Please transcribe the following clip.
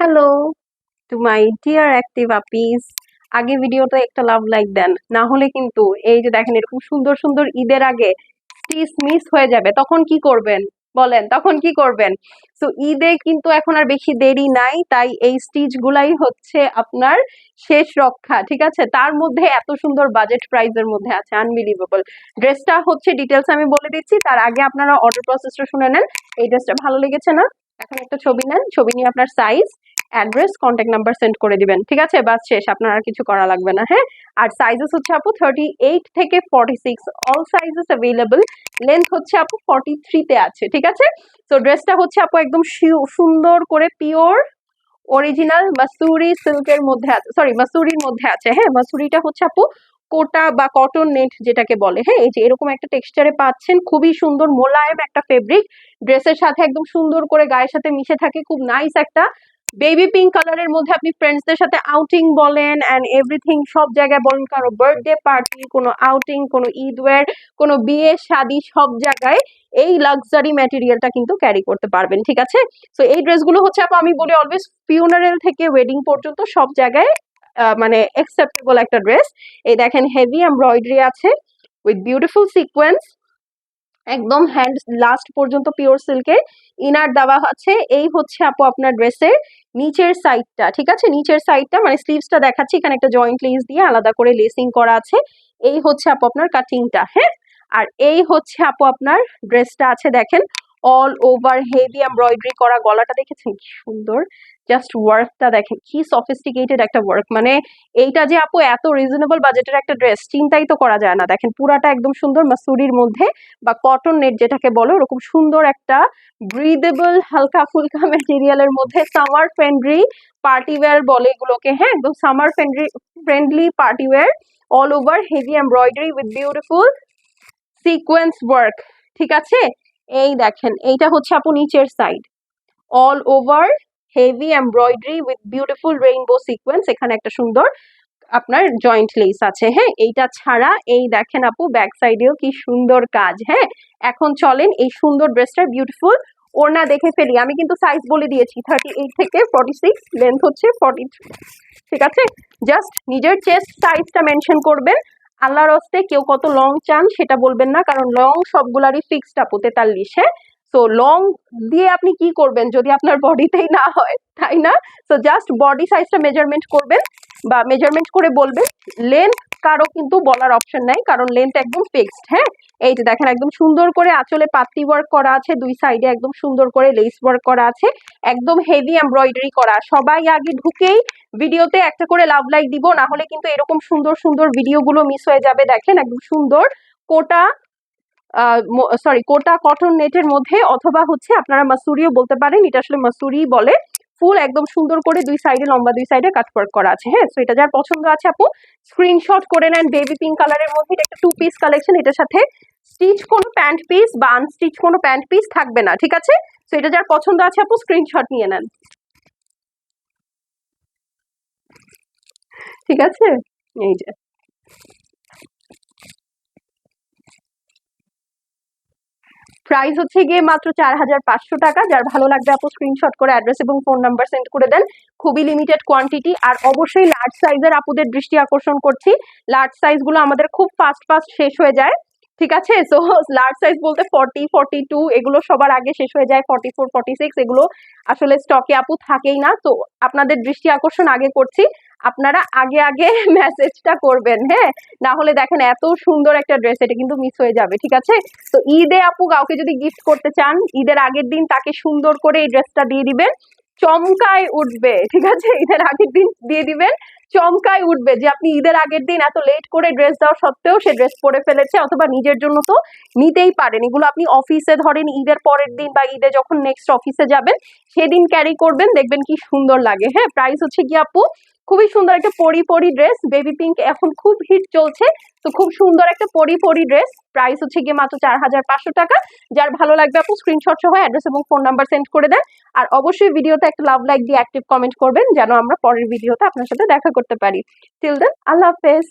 Hello to my dear active আপিস আগে ভিডিওতে একটা লাভ লাইক দেন। না হলে কিন্তু এই যে দেখেন, এরকম সুন্দর সুন্দর ঈদের আগে স্টিচ মিস হয়ে যাবে। তখন কি করবেন? বলেন, তখন কি করবেন? তো ঈদে কিন্তু এখন আর বেশি দেরি নাই, তাই এই স্টিচ গুলাই হচ্ছে আপনার শেষ রক্ষা, ঠিক আছে? তার মধ্যে এত সুন্দর বাজেট প্রাইসের মধ্যে আছে আনবিলিভেবল ড্রেসটা হচ্ছে ডিটেলস আমি বলে দিচ্ছি, তার আগে আপনারা অর্ডার প্রসেসটা শুনে নেন। এই ড্রেসটা ভালো লেগেছে না? এখন একটা ছবি নেন, ছবি নিয়ে আপনার size address contact number send করে দিবেন। ঠিক আছে? বাস শেষ, আপনার আর কিছু করা লাগবে না হ্যাঁ? আর সাইজেস হচ্ছে আপু থার্টি এইট থেকে forty six all sizes available length হচ্ছে আপু ফর্টি থ্রিতে আছে, ঠিক আছে? তো ড্রেসটা হচ্ছে আপু একদম সুন্দর করে পিওর অরিজিনাল মাসুরি সিল্কের মধ্যে আছে সরি মাসুরির মধ্যে আছে হ্যাঁ? মাসুরিটা হচ্ছে আপু কোটা বা কটন নেট যেটাকে বলে হ্যাঁ এই যে এরকম একটা টেক্সচারে পাচ্ছেন, খুবই সুন্দর মোলায়েম একটা ফেব্রিক ড্রেসের সাথে একদম সুন্দর করে গায়ের সাথে মিশে থাকে, খুব নাইস একটা। বেবি পিঙ্ক কালারের মধ্যে আপনি ফ্রেন্ডসদের সাথে আউটিং বলেন অ্যান্ড এভরিথিং সব জায়গায় বলেন, কারও বার্থডে পার্টি কোনো আউটিং কোনো ঈদ ওয়্যার কোনো বিয়ে, শাদি, সব জায়গায় এই লাক্সারি ম্যাটেরিয়ালটা কিন্তু ক্যারি করতে পারবেন, ঠিক আছে? তো এই ড্রেসগুলো হচ্ছে, আপু, আমি বলি অলওয়েজ ফিউনারেল থেকে ওয়েডিং পর্যন্ত সব জায়গায় মানে অ্যাকসেপ্টেবল একটা ড্রেস এই দেখেন হেভি এমব্রয়ডারি আছে উইথ বিউটিফুল সিকোয়েন্স একদম হ্যান্ড লাস্ট পর্যন্ত পিওর সিল্কের ইনার দেওয়া আছে। এই হচ্ছে আপু আপনার ড্রেসের নিচের সাইডটা ঠিক আছে? নিচের সাইডটা মানে স্লিভসটা দেখাচ্ছি। এখানে একটা জয়েন্ট লেস দিয়ে আলাদা করে লেসিং করা আছে। এই হচ্ছে আপু আপনার কাটিংটা হ্যাঁ? আর এই হচ্ছে আপু আপনার ড্রেসটা আছে, দেখেন। অল ওভার হেভি এমব্রয়ডারি করা গলাটা দেখেছেন কি সুন্দর? জাস্ট ওয়ার্কটা দেখেন, কি সফিস্টিকেটেড একটা ওয়ার্ক মানে এইটা যে আপু এত রিজনেবল বাজেটের একটা ড্রেস চিন্তাই তো করা যায় না। দেখেন পুরাটা একদম সুন্দর মাসুরির মধ্যে বা কটন নেট যেটাকে বলে, ওরকম সুন্দর একটা ব্রিদেবল হালকা ফুলকা ম্যাটেরিয়ালের মধ্যে সামার ফ্রেন্ডলি পার্টি ওয়্যার বলে এগুলোকে হ্যাঁ একদম summer friendly friendly party wear all over heavy embroidery with beautiful sequence work ঠিক আছে? এই দেখেন, এইটা হচ্ছে আপু নিচের side all over heavy embroidery with beautiful rainbow sequence এখানে একটা সুন্দর আপনার জয়েন্ট লেস আছে হ্যাঁ? এইটা ছাড়া এই দেখেন আপু ব্যাক সাইডেও কি সুন্দর কাজ হ্যাঁ? এখন চলেন এই সুন্দর ড্রেসটার বিউটিফুল ওড়না দেখে ফেলি। আমি কিন্তু সাইজ বলে দিয়েছি থার্টি এইট থেকে ফর্টি সিক্স লেন্থ হচ্ছে ফর্টি ঠিক আছে? জাস্ট নিজের চেস্ট সাইজটা মেনশন করবেন। আল্লাহর হস্তে কেউ কত লং চান সেটা বলবেন না, কারণ লং সবগুলারই ফিক্সড আপু তেতাল্লিশ হ্যাঁ তো লং দিয়ে আপনি কি করবেন যদি আপনার বডিতেই না হয়, তাই না? তো জাস্ট বডি সাইজটা মেজারমেন্ট করবেন বা মেজারমেন্ট করে বলবেন লেন্থ কারও কিন্তু বলার অপশন নাই, কারণ লেন্থ একদম ফিক্সড হ্যাঁ? এই যে দেখেন, একদম সুন্দর করে আঁচলে পাতি ওয়ার্ক করা আছে, দুই সাইডে একদম সুন্দর করে লেস ওয়ার্ক করা আছে, একদম হেভি এমব্রয়ডারি করা। সবাই আগে ঢুকেই ভিডিওতে একটা করে লাভ লাইক দিব, না হলে কিন্তু এরকম সুন্দর সুন্দর ভিডিওগুলো মিস হয়ে যাবে, দেখেন, একদম সুন্দর কোটা সরি কোটা কটন নেটের মধ্যে, অথবা হচ্ছে আপনারা মাসুরিও বলতে পারেন, এটা আসলে মাসুরি বলে। ফুল একদম সুন্দর করে দুই সাইডে লম্বা দুই সাইডে কাট ওয়ার্ক করা আছে হ্যাঁ? তো এটা যার পছন্দ আছে আপু স্ক্রিনশট করে নেন বেবি পিঙ্ক কালারের মধ্যে, এটা একটা টু পিস কালেকশন এটার সাথে স্টিচ কোনো প্যান্ট পিস বা আনস্টিচ কোনো প্যান্ট পিস থাকবে না, ঠিক আছে? তো এটা যার পছন্দ আছে আপু স্ক্রিনশট নিয়ে নেন। ঠিক আছে? এই যে। প্রাইস হচ্ছে গিয়ে মাত্র চার হাজার পাঁচশো টাকা। যার ভালো লাগবে আপু স্ক্রিনশট করে অ্যাড্রেস এবং ফোন নাম্বার সেন্ড করে দেন। খুবই লিমিটেড কোয়ান্টিটি আর অবশ্যই লার্জ সাইজের আপুদের দৃষ্টি আকর্ষণ করছি। লার্জ সাইজগুলো আমাদের খুব ফাস্ট ফাস্ট শেষ হয়ে যায়। ঠিক আছে? সো লার্জ সাইজ বলতে ফর্টি ফর্টি টু এগুলো সবার আগে শেষ হয়ে যায়। ফর্টি ফোর ফর্টি সিক্স এগুলো আসলে স্টকে আপু থাকেই না। তো আপনাদের দৃষ্টি আকর্ষণ আগে করছি। আপনারা আগে আগে মেসেজটা করবেন হ্যাঁ? না হলে দেখেন এত সুন্দর একটা ড্রেস এটা কিন্তু মিস হয়ে যাবে, ঠিক আছে? তো ঈদে আপু কাউকে যদি গিফট করতে চান, ঈদের আগের দিন তাকে সুন্দর করে এই ড্রেসটা দিয়ে দিবেন। চমকায় উঠবে, ঠিক আছে? ঈদের আগের দিন দিয়ে দিবেন। চমকায় উঠবে যে আপনি ঈদের আগের দিন এত লেট করে ড্রেস দেওয়া সত্ত্বেও সে ড্রেস পরে ফেলেছে, অথবা নিজের জন্য তো নিতেই পারেন। এগুলো আপনি অফিসে ধরেন ঈদের পরের দিন বা ঈদে যখন নেক্সট অফিসে যাবেন, সেদিন ক্যারি করবেন, দেখবেন কি সুন্দর লাগে হ্যাঁ? প্রাইস হচ্ছে কি আপু? খুবই সুন্দর একটা পরি পরি ড্রেস বেবি পিঙ্ক এখন খুব হিট চলছে। তো খুব সুন্দর একটা পরি পরি ড্রেস প্রাইস হচ্ছে গিয়ে মাত্র চার হাজার পাঁচশো টাকা। যার ভালো লাগবে আপনি স্ক্রিনশট সহ অ্যাড্রেস এবং ফোন নাম্বার সেন্ড করে দেন। আর অবশ্যই ভিডিওতে একটা লাভ লাইক দিয়ে অ্যাক্টিভ কমেন্ট করবেন, যেন আমরা পরের ভিডিওতে আপনার সাথে দেখা করতে পারি। টিল দেন আল্লাহ হাফেজ।